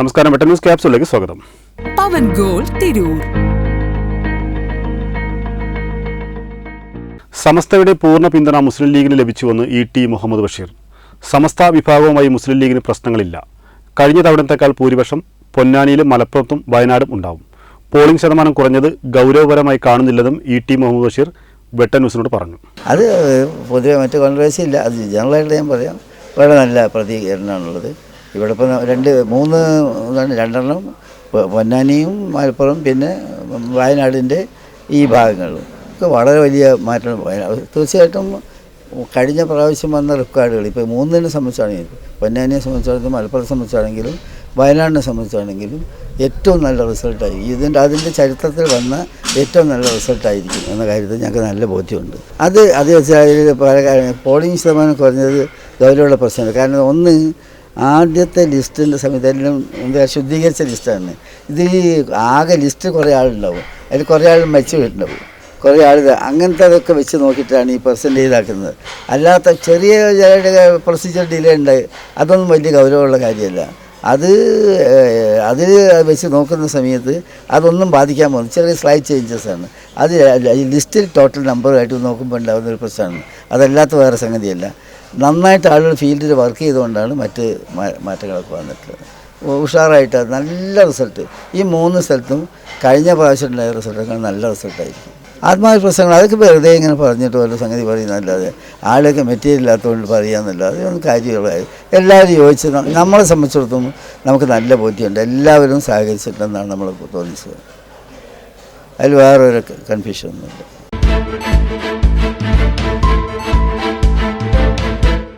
നമസ്കാരം വെട്ട ന്യൂസ് ക്യാപ്സിലേക്ക് സ്വാഗതം. പവൻ ഗോൾ തിരൂർ. സമസ്തയുടെ പൂർണ പിന്തുണ മുസ്ലിം ലീഗിന് ലഭിച്ചുവെന്ന് ഇ ടി മുഹമ്മദ് ബഷീർ. സമസ്ത വിഭാഗവുമായി മുസ്ലിം ലീഗിന് പ്രശ്നങ്ങളില്ല. കഴിഞ്ഞ തവണത്തേക്കാൾ ഭൂരിപക്ഷം പൊന്നാനിയിലും മലപ്പുറത്തും വയനാടും ഉണ്ടാവും. പോളിംഗ് ശതമാനം കുറഞ്ഞത് ഗൗരവപരമായി കാണുന്നില്ലെന്നും ഇ ടി മുഹമ്മദ് ബഷീർ വെട്ടൻ ന്യൂസിനോട് പറഞ്ഞു. അത് പൊതുവെ മറ്റ് കോൺഗ്രസ് ഇല്ല. അത് ജനറലായിട്ട് ഞാൻ പറയാം. വളരെ നല്ല പ്രതികരണമാണുള്ളത്. ഇവിടെ ഇപ്പം രണ്ട് മൂന്ന് ഇതാണ് രണ്ടെണ്ണം പൊന്നാനിയും മലപ്പുറം പിന്നെ വയനാടിന്റെ ഈ ഭാഗങ്ങളും. ഒക്കെ വളരെ വലിയ മാറ്റം. തീർച്ചയായിട്ടും കഴിഞ്ഞ പ്രാവശ്യം വന്ന റെക്കോർഡുകൾ ഇപ്പോൾ മൂന്നിനെ സംബന്ധിച്ചാണെങ്കിലും പൊന്നാനിയെ സംബന്ധിച്ചാണെങ്കിലും മലപ്പുറം സംബന്ധിച്ചാണെങ്കിലും വയനാടിനെ സംബന്ധിച്ചാണെങ്കിലും ഏറ്റവും നല്ല റിസൾട്ടായി. ഇതിന്റെ അതിന്റെ ചരിത്രത്തിൽ വന്ന ഏറ്റവും നല്ല റിസൾട്ടായിരിക്കും എന്ന കാര്യത്തിൽ ഞങ്ങൾക്ക് നല്ല ബോധ്യമുണ്ട്. അത് അത് വെച്ചാൽ പല പോളിംഗ് ശതമാനം കുറഞ്ഞത് ഗൗരവമുള്ള പ്രശ്നമാണ്. കാരണം ഒന്ന് ആദ്യത്തെ ലിസ്റ്റിന്റെ എല്ലാം എന്താ ശുദ്ധീകരിച്ച ലിസ്റ്റാണ്. ഇത് ആകെ ലിസ്റ്റ് കുറേ ആളുണ്ടാവും. അതിൽ കുറേ ആൾ മരിച്ചു പോയിട്ടുണ്ടാവും. കുറേ ആൾ അങ്ങനത്തെ അതൊക്കെ വെച്ച് നോക്കിയിട്ടാണ് ഈ പെർസെന്റേജ് ഇതാക്കുന്നത്. അല്ലാത്ത ചെറിയ പ്രൊസീജിയർ ഡിലേ ഉണ്ട്. അതൊന്നും വലിയ ഗൗരവമുള്ള കാര്യമല്ല. അത് അതിൽ വെച്ച് നോക്കുന്ന സമയത്ത് അതൊന്നും ബാധിക്കാൻ പോകുന്നു ചെറിയ സ്ലൈഡ് ചേഞ്ചസ് ആണ്. അത് ലിസ്റ്റിൽ ടോട്ടൽ നമ്പറുമായിട്ട് നോക്കുമ്പോൾ ഉണ്ടാകുന്ന ഒരു പ്രശ്നമാണ്. അതല്ലാത്ത വേറെ സംഗതിയല്ല. നന്നായിട്ട് ആളുകൾ ഫീൽഡിൽ വർക്ക് ചെയ്തുകൊണ്ടാണ് മറ്റ് മാറ്റങ്ങളൊക്കെ വന്നിട്ടുള്ളത്. ഉഷാറായിട്ട് നല്ല റിസൾട്ട്. ഈ മൂന്ന് സ്ഥലത്തും കഴിഞ്ഞ പ്രാവശ്യം ഉണ്ടായ റിസൾട്ടൊക്കെ നല്ല റിസൾട്ടായിരിക്കും. ആത്മാവിൽ പ്രശ്നങ്ങൾ അതൊക്കെ വെറുതെ ഇങ്ങനെ പറഞ്ഞിട്ട് വല്ല സംഗതി പറയുന്നതല്ലാതെ ആളൊക്കെ മെറ്റീരിയൽ ഇല്ലാത്തതുകൊണ്ട് പറയാമെന്നല്ലാതെ അതൊന്നും കാര്യമുള്ള എല്ലാവരും യോജിച്ച് നമ്മളെ സംബന്ധിച്ചിടത്തോളം നമുക്ക് നല്ല ബോധ്യമുണ്ട്. എല്ലാവരും സഹകരിച്ചിട്ടുണ്ടെന്നാണ് നമ്മൾ തോന്നിച്ചത്. അതിൽ വേറൊരു കൺഫ്യൂഷൻ ഒന്നുമില്ല